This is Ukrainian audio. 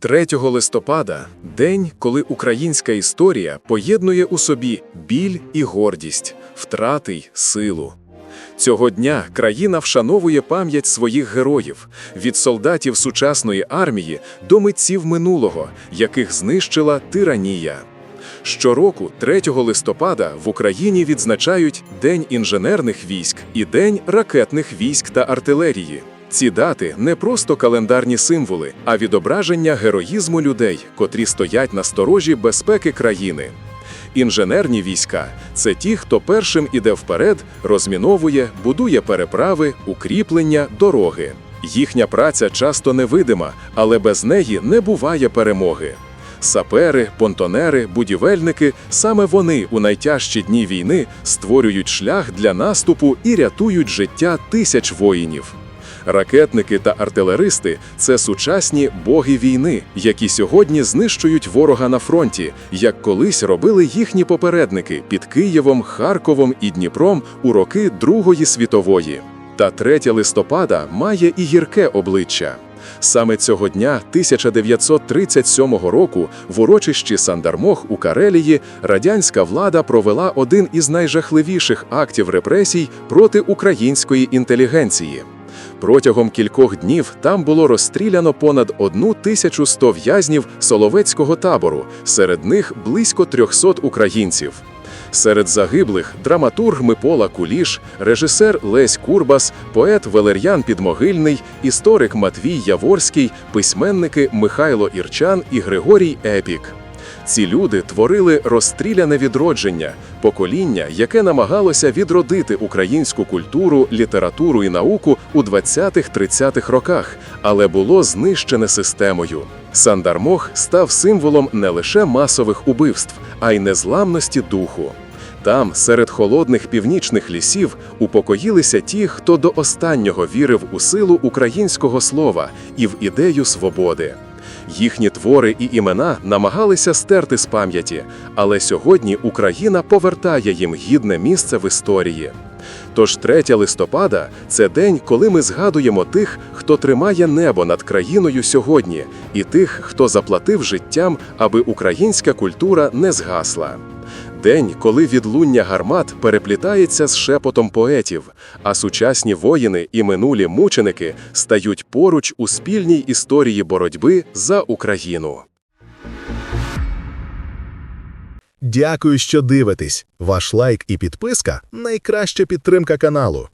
3 листопада день, коли українська історія поєднує у собі біль і гордість, втрати й силу. Цього дня країна вшановує пам'ять своїх героїв від солдатів сучасної армії до митців минулого, яких знищила тиранія. Щороку, 3 листопада, в Україні відзначають День інженерних військ і День ракетних військ та артилерії. Ці дати не просто календарні символи, а відображення героїзму людей, котрі стоять на сторожі безпеки країни. Інженерні війська це ті, хто першим іде вперед, розміновує, будує переправи, укріплення, дороги. Їхня праця часто невидима, але без неї не буває перемоги. Сапери, понтонери, будівельники саме вони у найтяжчі дні війни створюють шлях для наступу і рятують життя тисяч воїнів. Ракетники та артилеристи це сучасні боги війни, які сьогодні знищують ворога на фронті, як колись робили їхні попередники під Києвом, Харковом і Дніпром у роки Другої світової. Та 3 листопада має і гірке обличчя. Саме цього дня 1937 року в урочищі Сандармох у Карелії радянська влада провела один із найжахливіших актів репресій проти української інтелігенції. Протягом кількох днів там було розстріляно понад 1100 в'язнів Соловецького табору, серед них близько 300 українців. Серед загиблих драматург Микола Куліш, режисер Лесь Курбас, поет Валер'ян Підмогильний, історик Матвій Яворський, письменники Михайло Ірчан і Григорій Епік. Ці люди творили розстріляне відродження, покоління, яке намагалося відродити українську культуру, літературу і науку у 20-30-х роках, але було знищене системою. Сандармох став символом не лише масових убивств, а й незламності духу. Там, серед холодних північних лісів, упокоїлися ті, хто до останнього вірив у силу українського слова і в ідею свободи. Їхні твори і імена намагалися стерти з пам'яті, але сьогодні Україна повертає їм гідне місце в історії. Тож 3 листопада це день, коли ми згадуємо тих, хто тримає небо над країною сьогодні, і тих, хто заплатив життям, аби українська культура не згасла. День, коли відлуння гармат переплітається з шепотом поетів, а сучасні воїни і минулі мученики стають поруч у спільній історії боротьби за Україну. Дякую, що дивитесь. Ваш лайк і підписка найкраща підтримка каналу.